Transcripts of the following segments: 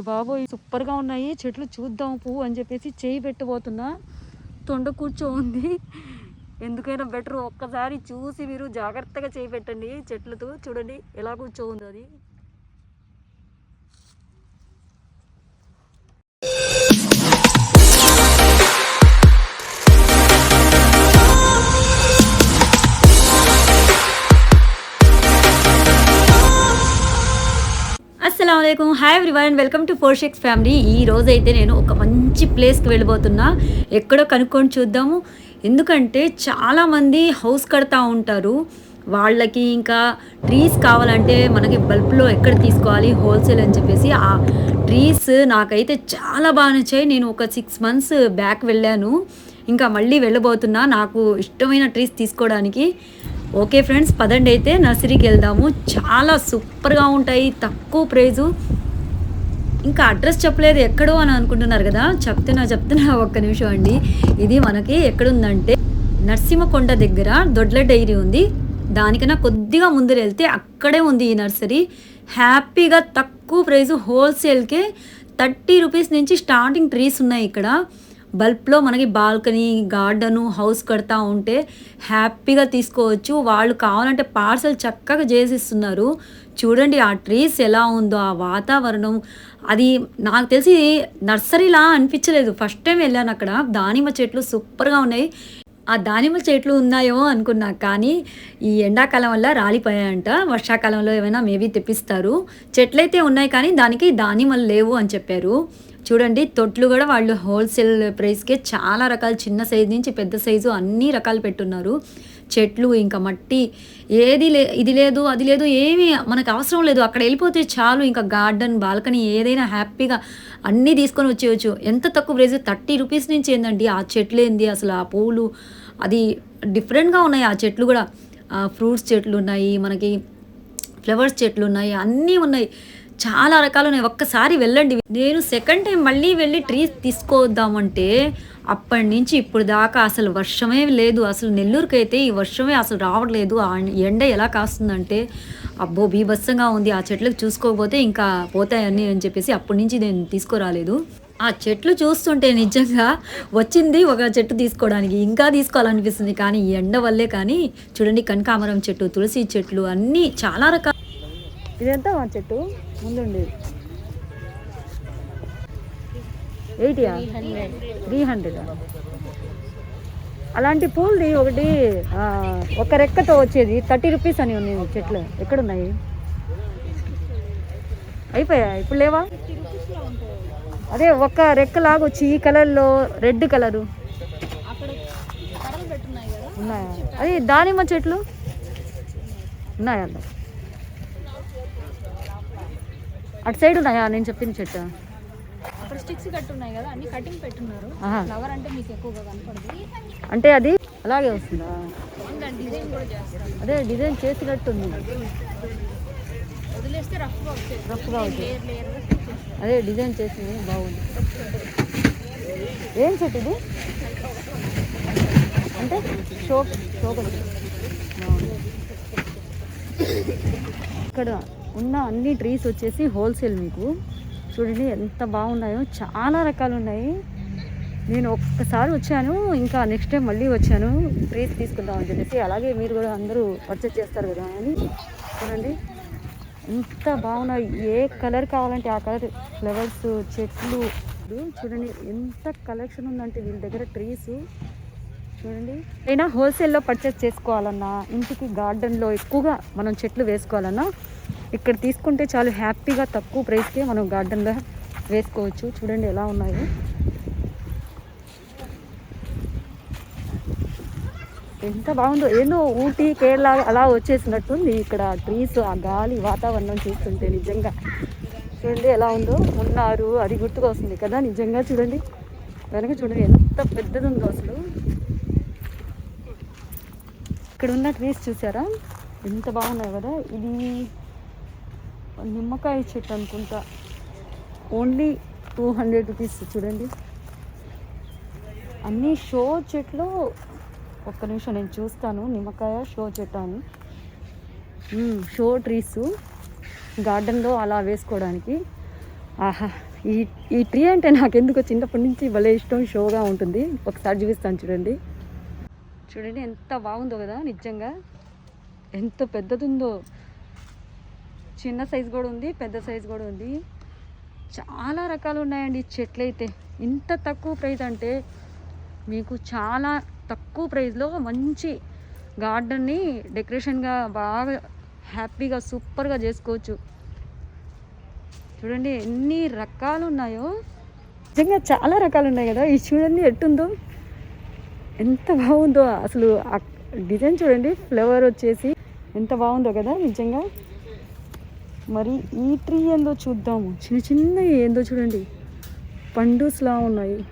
బాబోయ్ సూపర్గా ఉన్నాయి. చెట్లు చూద్దాం పువ్వు అని చెప్పేసి చేయి పెట్టబోతున్నా. తొండ కూర్చో ఉంది. ఎందుకైనా బెటర్ ఒక్కసారి చూసి మీరు జాగ్రత్తగా చేయి పెట్టండి. చెట్లతో చూడండి ఎలా కూర్చో ఉంది అది. అస్సలం hi everyone welcome to four six family ఈ రోజు అయితే నేను ఒక మంచి ప్లేస్కి వెళ్ళిపోతున్నా ఎక్కడో కనుక్కొని చూద్దాము. ఎందుకంటే చాలామంది హౌస్ కడతా ఉంటారు. వాళ్ళకి ఇంకా ట్రీస్ కావాలంటే మనకి బల్బ్లో ఎక్కడ తీసుకోవాలి హోల్సేల్ అని చెప్పేసి ఆ ట్రీస్ నాకైతే చాలా బాగా నచ్చాయి. నేను ఒక సిక్స్ మంత్స్ బ్యాక్ వెళ్ళాను. ఇంకా మళ్ళీ వెళ్ళబోతున్నా. నాకు ఇష్టమైన ట్రీస్ తీసుకోవడానికి. ఓకే ఫ్రెండ్స్ పదండి అయితే నర్సరీకి వెళ్దాము. చాలా సూపర్గా ఉంటాయి తక్కువ ప్రైజు. ఇంకా అడ్రస్ చెప్పలేదు ఎక్కడో అని అనుకుంటున్నారు కదా. చెప్తున్నా చెప్తున్నా ఒక్క నిమిషం అండి. ఇది మనకి ఎక్కడుందంటే నరసింహకొండ దగ్గర దొడ్ల డైరీ ఉంది. దానికన్నా కొద్దిగా ముందర వెళ్తే అక్కడే ఉంది ఈ నర్సరీ. హ్యాపీగా తక్కువ ప్రైజు హోల్సేల్కే థర్టీ రూపీస్ నుంచి స్టార్టింగ్ ట్రీస్ ఉన్నాయి ఇక్కడ. బల్బ్లో మనకి బాల్కనీ గార్డెను హౌస్ కడతా ఉంటే హ్యాపీగా తీసుకోవచ్చు. వాళ్ళు కావాలంటే పార్సల్ చక్కగా చేసిస్తున్నారు. చూడండి ఆ ట్రీస్ ఎలా ఉందో ఆ వాతావరణం. అది నాకు తెలిసి నర్సరీలా అనిపించలేదు. ఫస్ట్ టైం వెళ్ళాను అక్కడ. దానిమ్మ చెట్లు సూపర్గా ఉన్నాయి. ఆ దానిమ్మ చెట్లు ఉన్నాయో అనుకున్నా కానీ ఈ ఎండాకాలం వల్ల రాలిపోయాయంట. వర్షాకాలంలో ఏమైనా మేబీ తెప్పిస్తారు. చెట్లయితే ఉన్నాయి కానీ దానికి దానిమ్మలు లేవు అని చెప్పారు. చూడండి తొట్లు కూడా వాళ్ళు హోల్సేల్ ప్రైస్కే చాలా రకాల చిన్న సైజు నుంచి పెద్ద సైజు అన్ని రకాలు పెట్టున్నారు. చెట్లు ఇంకా మట్టి ఏది లే ఇది లేదు అది లేదు ఏమీ మనకు అవసరం లేదు. అక్కడ వెళ్ళిపోతే చాలు ఇంకా గార్డెన్ బాల్కనీ ఏదైనా హ్యాపీగా అన్నీ తీసుకొని వచ్చేయచ్చు. ఎంత తక్కువ ప్రైస్? థర్టీ రూపీస్ నుంచి ఏందండి? ఆ చెట్లు ఏంది? అసలు ఆ పూలు అది డిఫరెంట్గా ఉన్నాయి. ఆ చెట్లు కూడా ఫ్రూట్స్ చెట్లు ఉన్నాయి మనకి ఫ్లవర్స్ చెట్లు ఉన్నాయి అన్నీ ఉన్నాయి. చాలా రకాలు ఉన్నాయి ఒక్కసారి వెళ్ళండి. నేను సెకండ్ టైం మళ్ళీ వెళ్ళి ట్రీస్ తీసుకొద్దామంటే అప్పటి నుంచి ఇప్పుడు దాకా అసలు వర్షమే లేదు. అసలు నెల్లూరుకి అయితే ఈ వర్షమే అసలు రావట్లేదు. ఆ ఎండ ఎలా కాస్తుందంటే అబ్బో బీభత్సంగా ఉంది. ఆ చెట్లకు చూసుకోకపోతే ఇంకా పోతాయని అని చెప్పేసి అప్పటి నుంచి నేను తీసుకురాలేదు. ఆ చెట్లు చూస్తుంటే నిజంగా వచ్చింది ఒక చెట్టు తీసుకోవడానికి. ఇంకా తీసుకోవాలనిపిస్తుంది. కానీ ఎండ వల్లే కానీ చూడండి కనకామరం చెట్టు తులసి చెట్లు అన్నీ చాలా రకాల. ఇదంతా మా చెట్టు. ముందుండేది. ఎయిటీయా త్రీ హండ్రెడ్ అలాంటి పూలది ఒకటి ఒక రెక్కతో వచ్చేది. థర్టీ రూపీస్ అని ఉన్నాయి చెట్లు. ఎక్కడున్నాయి? అయిపోయా? ఇప్పుడు లేవా? అదే ఒక రెక్కలాగా వచ్చి ఈ కలర్లో రెడ్ కలరు. ఉన్నాయా? అది దానిమ్మ చెట్లు. ఉన్నాయా అందులో? అటు సైడ్ ఉన్నాయా? నేను చెప్పిన చెట్టు. అక్కడ స్టిక్స్ కట్టున్నాయి కదా అన్ని కటింగ్ పెట్టున్నారు. ఆహా. ఫ్లవర్ అంటే మీకు ఎక్కువగా అంటే అది అలాగే వస్తుందా? అదే డిజైన్ చేసినట్టుంది వదిలేస్తే రఫ్గా రఫ్గా అదే డిజైన్ చేసింది బాగుంది. ఏం చెట్టు ఇది? అంటే షో షోకు బాగుంది. ఇక్కడ ఉన్న అన్ని ట్రీస్ వచ్చేసి హోల్సేల్ మీకు. చూడండి ఎంత బాగున్నాయో చాలా రకాలు ఉన్నాయి నేను ఒక్కసారి వచ్చాను ఇంకా నెక్స్ట్ టైం మళ్ళీ వచ్చాను. ట్రీస్ తీసుకుందామని చెప్పేసి అలాగే మీరు కూడా అందరూ పర్చేస్ చేస్తారు కదా అని. చూడండి ఎంత బాగున్నాయి. ఏ కలర్ కావాలంటే ఆ కలర్ ఫ్లవర్స్ చెట్లు. చూడండి ఎంత కలెక్షన్ ఉందంటే వీళ్ళ దగ్గర ట్రీస్ చూడండి అయినా హోల్సేల్లో పర్చేస్ చేసుకోవాలన్నా ఇంటికి గార్డెన్లో ఎక్కువగా మనం చెట్లు వేసుకోవాలన్నా ఇక్కడ తీసుకుంటే చాలు హ్యాపీగా తక్కువ ప్రైస్కే మనం గార్డెన్లో వేసుకోవచ్చు. చూడండి ఎలా ఉన్నాయో. ఎంత బాగుందో. ఏదో ఊటీ కేరళ అలా వచ్చేసినట్టుంది. ఇక్కడ ట్రీస్ ఆ గాలి వాతావరణం చూస్తుంటే నిజంగా. చూడండి ఎలా ఉందో. ఉన్నారు. అది గుర్తుకు వస్తుంది కదా. నిజంగా చూడండి. వెనక చూడండి. ఎంత పెద్దది ఉందో అసలు. ఇక్కడ ఉన్న ట్రీస్ చూసారా? ఎంత బాగున్నాయి కదా. ఇది నిమ్మకాయ చెట్టు అనుకుంటా. ఓన్లీ టూ హండ్రెడ్ రూపీస్ చూడండి. అన్ని షో చెట్లు ఒక్క నిమిషం నేను చూస్తాను. నిమ్మకాయ షో చెట్టు అని. షో ట్రీస్ గార్డెన్లో అలా వేసుకోవడానికి. ఆహా ఈ ఈ ట్రీ అంటే నాకు ఎందుకో చిన్నప్పటి నుంచి భలే ఇష్టం షోగా ఉంటుంది. ఒకసారి చూపిస్తాను చూడండి. చూడండి ఎంత బాగుందో కదా నిజంగా. ఎంత పెద్దదుందో. చిన్న సైజు కూడా ఉంది పెద్ద సైజు కూడా ఉంది. చాలా రకాలు ఉన్నాయండి చెట్లు అయితే. ఇంత తక్కువ ప్రైస్ అంటే మీకు చాలా తక్కువ ప్రైస్లో మంచి గార్డెన్ని డెకరేషన్గా బాగా హ్యాపీగా సూపర్గా చేసుకోవచ్చు. చూడండి ఎన్ని రకాలు ఉన్నాయో. నిజంగా చాలా రకాలు ఉన్నాయి కదా. ఇది చూడండి ఎట్టుందో. ఎంత బాగుందో అసలు డిజైన్ చూడండి ఫ్లవర్ వచ్చేసి ఎంత బాగుందో కదా నిజంగా. మరి ఈ ట్రీ ఏందో చూద్దాము. చిన్న చిన్న ఏందో చూడండి. పండుస్లా ఉన్నాయి.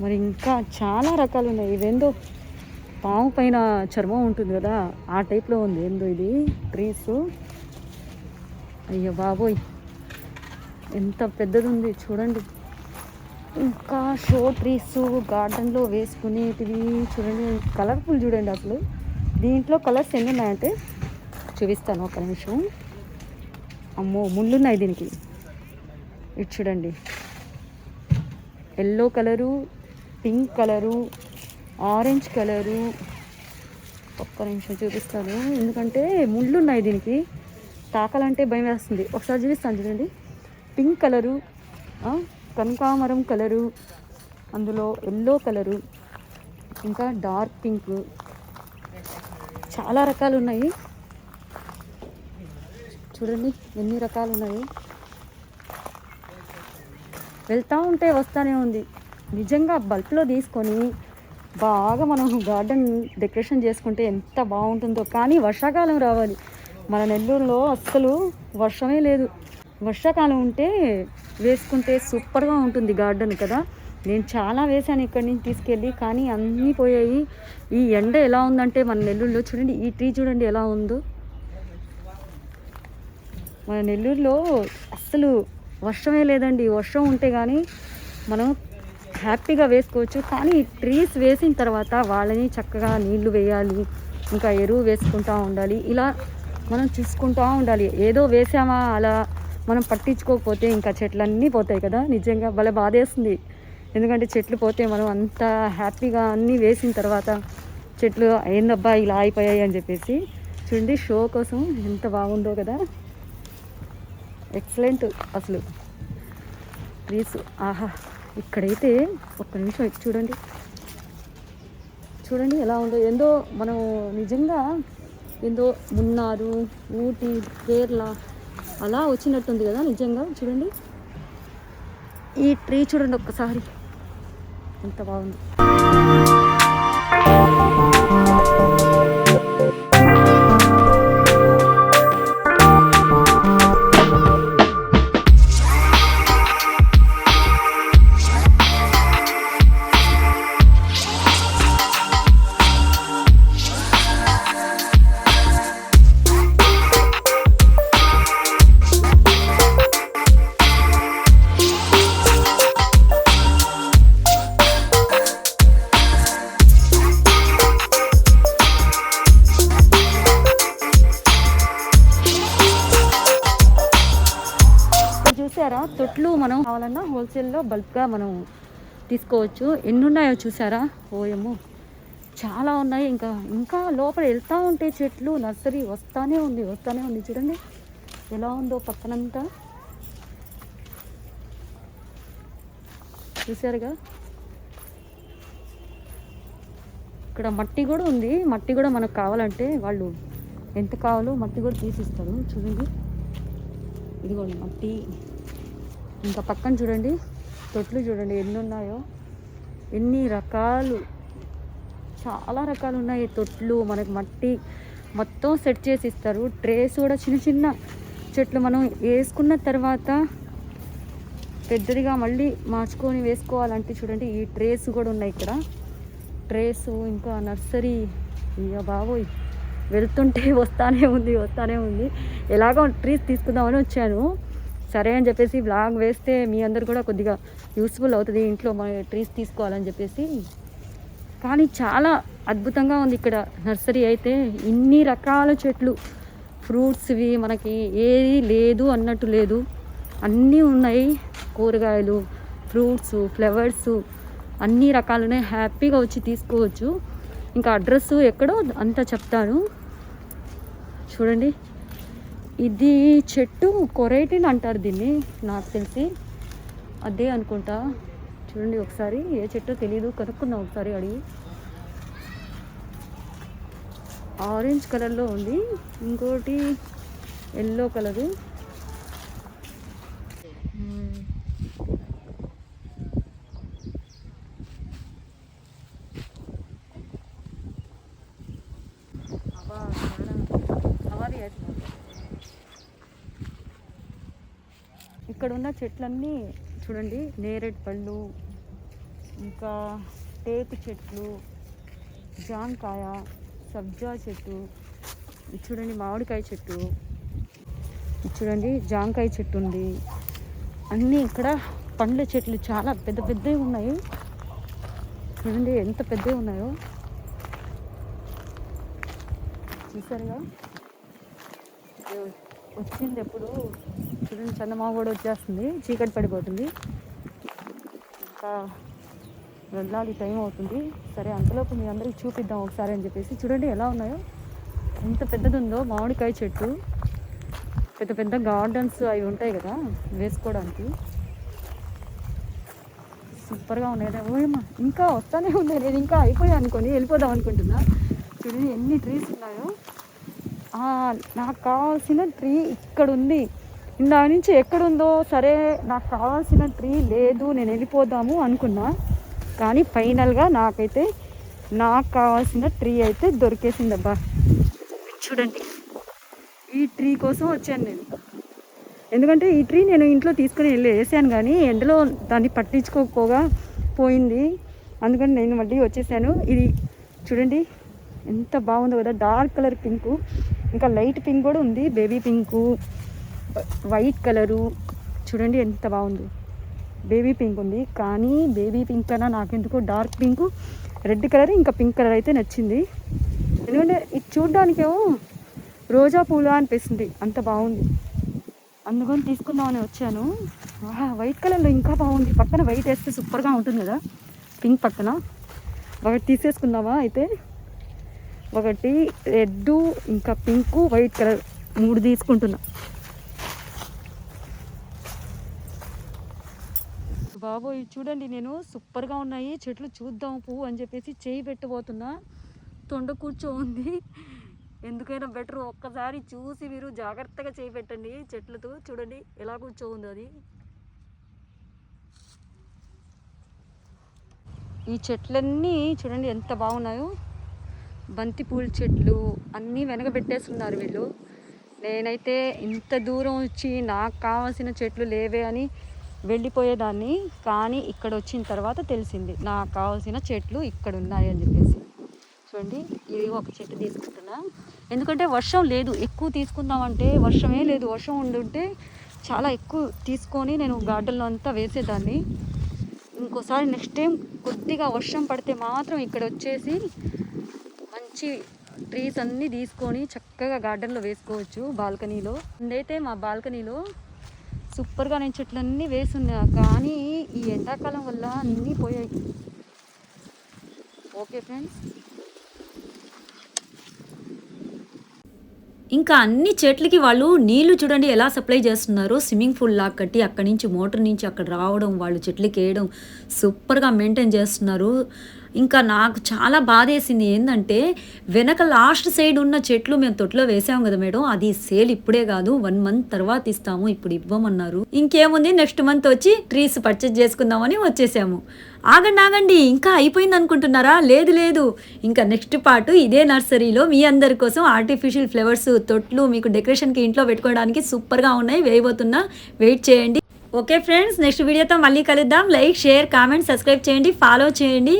మరి ఇంకా చాలా రకాలు ఉన్నాయి. ఇవేందో పాము పైన చర్మం ఉంటుంది కదా ఆ టైప్లో ఉంది. ఏందో ఇది? ట్రీస్. అయ్యో బాబోయ్. ఎంత పెద్దది ఉంది చూడండి. ఇంకా షో ట్రీస్ గార్డెన్లో వేసుకునేటివి చూడండి. కలర్ఫుల్ చూడండి అసలు. దీంట్లో కలర్స్ ఎన్ని ఉన్నాయంటే చూపిస్తాను ఒక నిమిషం. అమ్మో ముళ్ళున్నాయి దీనికి. ఇటు చూడండి. Yellow colour pink colour orange colour. ఒక్క నిమిషం చూపిస్తాను. ఎందుకంటే ముళ్ళు ఉన్నాయి దీనికి. తాకాలంటే భయం వేస్తుంది. ఒకసారి చూపిస్తాను చూడండి. పింక్ కలరు కనకామరం కలరు అందులో ఎల్లో కలరు ఇంకా డార్క్ పింక్. చాలా రకాలు ఉన్నాయి చూడండి ఎన్ని రకాలు ఉన్నాయి వెళ్తూ ఉంటే వస్తూనే ఉంది. నిజంగా బల్బ్లో తీసుకొని బాగా మనం గార్డెన్ డెకరేషన్ చేసుకుంటే ఎంత బాగుంటుందో. కానీ వర్షాకాలం రావాలి. మన నెల్లూరులో అస్సలు వర్షమే లేదు. వర్షాకాలం ఉంటే వేసుకుంటే సూపర్గా ఉంటుంది గార్డెన్ కదా. నేను చాలా వేశాను ఇక్కడి నుంచి తీసుకెళ్ళి కానీ అన్నీ పోయాయి. ఈ ఎండ ఎలా ఉందంటే మన నెల్లూరులో చూడండి ఈ ట్రీ చూడండి ఎలా ఉందో. మన నెల్లూరులో అస్సలు వర్షమే లేదండి. వర్షం ఉంటే కానీ మనం హ్యాపీగా వేసుకోవచ్చు. కానీ ట్రీస్ వేసిన తర్వాత వాళ్ళని చక్కగా నీళ్ళు వేయాలి ఇంకా ఎరువు వేసుకుంటూ ఉండాలి. ఇలా మనం చూసుకుంటూ ఉండాలి. ఏదో వేసామా అలా మనం పట్టించుకోకపోతే ఇంకా చెట్లన్నీ పోతాయి కదా. నిజంగా భలే బాధేస్తుంది. ఎందుకంటే చెట్లు పోతే మనం అంత హ్యాపీగా అన్నీ వేసిన తర్వాత చెట్లు ఏందబ్బా ఇలా అయిపోయాయి అని చెప్పేసి చూడండి షో కోసం ఎంత బాగుందో కదా. ఎక్సలెంట్ అసలు. ప్లీజ్ ఆహా ఇక్కడైతే ఒక్క నిమిషం చూడండి. చూడండి ఎలా ఉందో. ఏందో మనం నిజంగా ఏందో మున్నారు ఊటీ కేరళ అలా వచ్చినట్టుంది కదా నిజంగా చూడండి. ఈ ట్రీ చూడండి ఒక్కసారి. ఎంత బాగుంది. చూసారా? తొట్లు మనం కావాలన్నా హోల్సేల్లో బల్క్గా మనం తీసుకోవచ్చు. ఎన్ని ఉన్నాయో చూసారా? ఓయము చాలా ఉన్నాయి. ఇంకా ఇంకా లోపల వెళ్తూ ఉంటే చెట్లు నర్సరీ వస్తానే ఉంది వస్తానే ఉంది. చూడండి ఎలా ఉందో పక్కనంతా. చూసారుగా? ఇక్కడ మట్టి కూడా ఉంది. మట్టి కూడా మనకు కావాలంటే వాళ్ళు ఎంత కావాలో మట్టి కూడా తీసిస్తారు. చూడండి. ఇదిగోండి మట్టి. ఇంకా పక్కన చూడండి తొట్లు చూడండి ఎన్ని ఉన్నాయో ఎన్ని రకాలు. చాలా రకాలు ఉన్నాయి తొట్లు. మనకి మట్టి మొత్తం సెట్ చేసి ఇస్తారు. ట్రేస్ కూడా చిన్న చిన్న చెట్లు. మనం వేసుకున్న తర్వాత పెద్దదిగా మళ్ళీ మార్చుకొని వేసుకోవాలంటే చూడండి ఈ ట్రేస్ కూడా ఉన్నాయి ఇక్కడ. ట్రేస్ ఇంకా నర్సరీ. ఇక బాబోయ్. వెళ్తుంటే వస్తానే ఉంది వస్తానే ఉంది. ఎలాగో ట్రీస్ తీసుకుందామని వచ్చాను. సరే అని చెప్పేసి బ్లాగ్ వేస్తే మీ అందరు కూడా కొద్దిగా యూస్ఫుల్ అవుతుంది. ఇంట్లో మన ట్రీస్ తీసుకోవాలని చెప్పేసి. కానీ చాలా అద్భుతంగా ఉంది ఇక్కడ నర్సరీ అయితే. ఇన్ని రకాల చెట్లు ఫ్రూట్స్వి మనకి ఏది లేదు అన్నట్టు లేదు. అన్నీ ఉన్నాయి. కూరగాయలు ఫ్రూట్స్ ఫ్లవర్స్ అన్ని రకాలనే హ్యాపీగా వచ్చి తీసుకోవచ్చు. ఇంకా అడ్రస్ ఎక్కడో అంతా చెప్తాను. చూడండి. ఇది చెట్టు కొరైటిన్ అంటారు దీన్ని నాకు తెలిసి. అదే అనుకుంటా. చూడండి ఒకసారి ఏ చెట్టో తెలియదు కనుక్కుందాం ఒకసారి అడిగి. ఆరెంజ్ కలర్లో ఉంది. ఇంకోటి ఎల్లో కలరు. ఇక్కడ ఉన్న చెట్లన్నీ చూడండి నేరేడు పళ్ళు ఇంకా టేకు చెట్లు జాంకాయ సబ్జా చెట్టు చూడండి మామిడికాయ చెట్టు చూడండి జాంకాయ చెట్టు ఉంది. అన్నీ ఇక్కడ పండ్ల చెట్లు చాలా పెద్ద పెద్దవి ఉన్నాయి. చూడండి ఎంత పెద్దవి ఉన్నాయో. చూసారుగా? వచ్చింది ఎప్పుడు? చూడండి చందమామ కూడా వచ్చేస్తుంది. చీకటి పడిపోతుంది. ఇంకా వెళ్ళాలి టైం అవుతుంది. సరే అంతలోపు మీ అందరికి చూపిద్దాం ఒకసారి అని చెప్పేసి. చూడండి ఎలా ఉన్నాయో. ఎంత పెద్దది ఉందో మామిడికాయ చెట్టు. పెద్ద పెద్ద గార్డెన్స్ అవి ఉంటాయి కదా వేసుకోవడానికి. సూపర్గా ఉన్నాయి. ఓయమ్మా ఇంకా వస్తానే ఉన్నాయి. నేను ఇంకా అయిపోయా అనుకొని వెళ్ళిపోదాం అనుకుంటున్నా. చూడండి ఎన్ని ట్రీస్ ఉన్నాయో. నాకు కావాల్సిన ట్రీ ఇక్కడ ఉంది ఇందా నుంచి ఎక్కడుందో సరే నాకు కావాల్సిన ట్రీ లేదు నేను వెళ్ళిపోదాము అనుకున్నా. కానీ ఫైనల్గా నాకైతే నాకు కావాల్సిన ట్రీ అయితే దొరికేసిందబ్బా. చూడండి ఈ ట్రీ కోసం వచ్చాను నేను. ఎందుకంటే ఈ ట్రీ నేను ఇంట్లో తీసుకుని వెళ్ళి వేసాను కానీ ఎండలో దాన్ని పట్టించుకోకపోగా పోయింది. అందుకని నేను మళ్ళీ వచ్చేసాను. ఇది చూడండి ఎంత బాగుందో కదా డార్క్ కలర్ పింక్. ఇంకా లైట్ పింక్ కూడా ఉంది. Baby pink white colour. చూడండి ఎంత బాగుంది. బేబీ పింక్ ఉంది. కానీ బేబీ పింక్ కన్నా నాకెందుకు డార్క్ పింక్ రెడ్ కలర్ ఇంకా పింక్ కలర్ అయితే నచ్చింది. ఎందుకంటే ఇది చూడ్డానికేమో రోజా పూలు అనిపిస్తుంది. అంత బాగుంది. అందుకని తీసుకుందామని వచ్చాను. ఆహా, వైట్ కలర్లో ఇంకా బాగుంది. పక్కన వైట్ వేస్తే సూపర్గా ఉంటుంది కదా. పింక్ పక్కన. ఒకటి తీసేసుకుందామా అయితే? ఒకటి రెడ్ ఇంకా పింక్ వైట్ కలర్ మూడు తీసుకుంటున్నా. బాబోయ్ ఇవి చూడండి నేను. సూపర్గా ఉన్నాయి. చెట్లు చూద్దాం పువ్వు అని చెప్పేసి చేయి పెట్టబోతున్నా. తొండ కూర్చో ఉంది. ఎందుకైనా బెటర్ ఒక్కసారి చూసి మీరు జాగ్రత్తగా చేయి పెట్టండి. చెట్లతో చూడండి ఎలా కూర్చో ఉంది అది. ఈ చెట్లన్నీ చూడండి ఎంత బాగున్నాయో. బంతి పూల చెట్లు అన్నీ వెనకబెట్టేస్తున్నారు వీళ్ళు. నేనైతే ఇంత దూరం వచ్చి నాకు కావాల్సిన చెట్లు లేవే అని వెళ్ళిపోయేదాన్ని. కానీ ఇక్కడ వచ్చిన తర్వాత తెలిసింది నాకు కావాల్సిన చెట్లు ఇక్కడ ఉన్నాయి అని చెప్పేసి. చూడండి ఇది ఒక చెట్టు తీసుకుంటున్నా. ఎందుకంటే వర్షం లేదు ఎక్కువ తీసుకుందామంటే వర్షమే లేదు. వర్షం ఉండుంటే చాలా ఎక్కువ తీసుకొని నేను గార్డెన్లో అంతా వేసేదాన్ని. ఇంకోసారి నెక్స్ట్ టైం కొద్దిగా వర్షం పడితే మాత్రం ఇక్కడ వచ్చేసి మంచి ట్రీస్ అన్నీ తీసుకొని చక్కగా గార్డెన్లో వేసుకోవచ్చు బాల్కనీలో. ముందైతే మా బాల్కనీలో సూపర్గా నేను చెట్లన్నీ వేసున్నా కానీ ఈ ఎండాకాలం వల్ల అన్నీ పోయాయి. Okay friends. ఇంకా అన్ని చెట్లకి వాళ్ళు నీళ్ళు చూడండి ఎలా సప్లై చేస్తున్నారు. స్విమ్మింగ్ పూల్ లాగా కట్టి అక్కడి నుంచి మోటార్ నుంచి అక్కడ రావడం వాళ్ళు చెట్లకి వేయడం సూపర్గా మెయింటైన్ చేస్తున్నారు. ఇంకా నాకు చాలా బాధేసింది. ఏంటంటే వెనక లాస్ట్ సైడ్ ఉన్న చెట్లు మేము తొట్లో వేసాము కదా మేడం. అది సేల్ ఇప్పుడే కాదు. వన్ మంత్ తర్వాత ఇస్తాము. ఇప్పుడు ఇవ్వమన్నారు. ఇంకేముంది? నెక్స్ట్ మంత్ వచ్చి ట్రీస్ పర్చేజ్ చేసుకుందామని వచ్చేసాము. ఆగండి ఆగండి. ఇంకా అయిపోయింది అనుకుంటున్నారా? లేదు లేదు. ఇంకా నెక్స్ట్ పార్ట్ ఇదే నర్సరీలో మీ అందరి కోసం ఆర్టిఫిషియల్ ఫ్లవర్స్ తొట్లు మీకు డెకరేషన్కి ఇంట్లో పెట్టుకోవడానికి సూపర్గా ఉన్నాయి. వేయబోతున్నా వెయిట్ చేయండి. ఓకే ఫ్రెండ్స్ నెక్స్ట్ వీడియోతో మళ్ళీ కలుద్దాం. లైక్ షేర్ కామెంట్ సబ్స్క్రైబ్ చేయండి. ఫాలో చేయండి.